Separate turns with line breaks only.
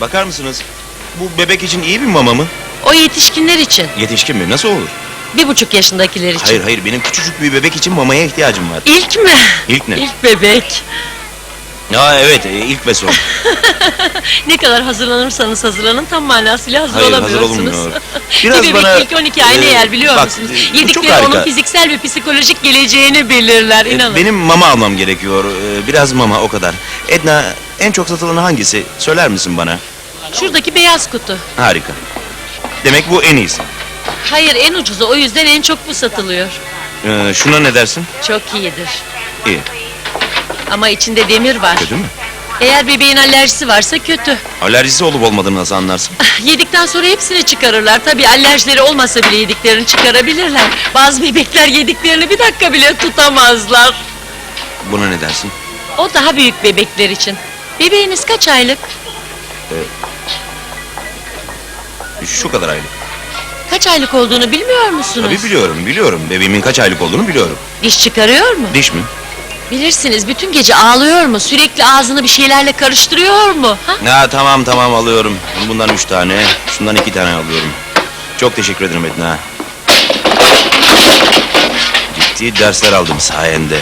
Bakar mısınız? Bu bebek için iyi bir mama mı?
O yetişkinler için.
Yetişkin mi? Nasıl olur?
Bir buçuk yaşındakiler için.
Hayır hayır benim küçücük bir bebek için mamaya ihtiyacım var.
İlk mi?
İlk ne?
İlk bebek.
Aa evet e, ilk ve son.
Ne kadar hazırlanırsanız hazırlanın tam manasıyla hazır
Hayır hazır
olamıyorsunuz.
olmuyor.
bir bebek ilk 12 ayını
e,
yer biliyor
bak,
musunuz?
e, bu çok
Yedikleri
harika.
onun fiziksel ve psikolojik geleceğini belirler
E,
inanın.
Benim mama almam gerekiyor. E, Biraz mama o kadar. Edna en çok satılanı hangisi? Söyler misin bana?
Şuradaki beyaz kutu.
Harika. Demek bu en iyisi.
Hayır en ucuzu o yüzden en çok bu satılıyor.
Ee, şuna ne dersin?
Çok iyidir.
İyi.
Ama içinde demir var.
Kötü mü?
Eğer bebeğin alerjisi varsa kötü.
Alerjisi olup olmadığını nasıl anlarsın?
Yedikten sonra hepsini çıkarırlar. Tabii alerjileri olmasa bile yediklerini çıkarabilirler. Bazı bebekler yediklerini bir dakika bile tutamazlar.
Buna ne dersin?
O daha büyük bebekler için. Bebeğiniz kaç aylık?
Şu kadar aylık.
Kaç aylık olduğunu bilmiyor musunuz?
Tabii biliyorum, biliyorum. Bebeğimin kaç aylık olduğunu biliyorum.
Diş çıkarıyor mu?
Diş mi?
Bilirsiniz bütün gece ağlıyor mu? Sürekli ağzını bir şeylerle karıştırıyor mu? Ha?
Ha tamam tamam alıyorum. Bundan üç tane, şundan iki tane alıyorum. Çok teşekkür ederim Edna. Ciddi dersler aldım sayende.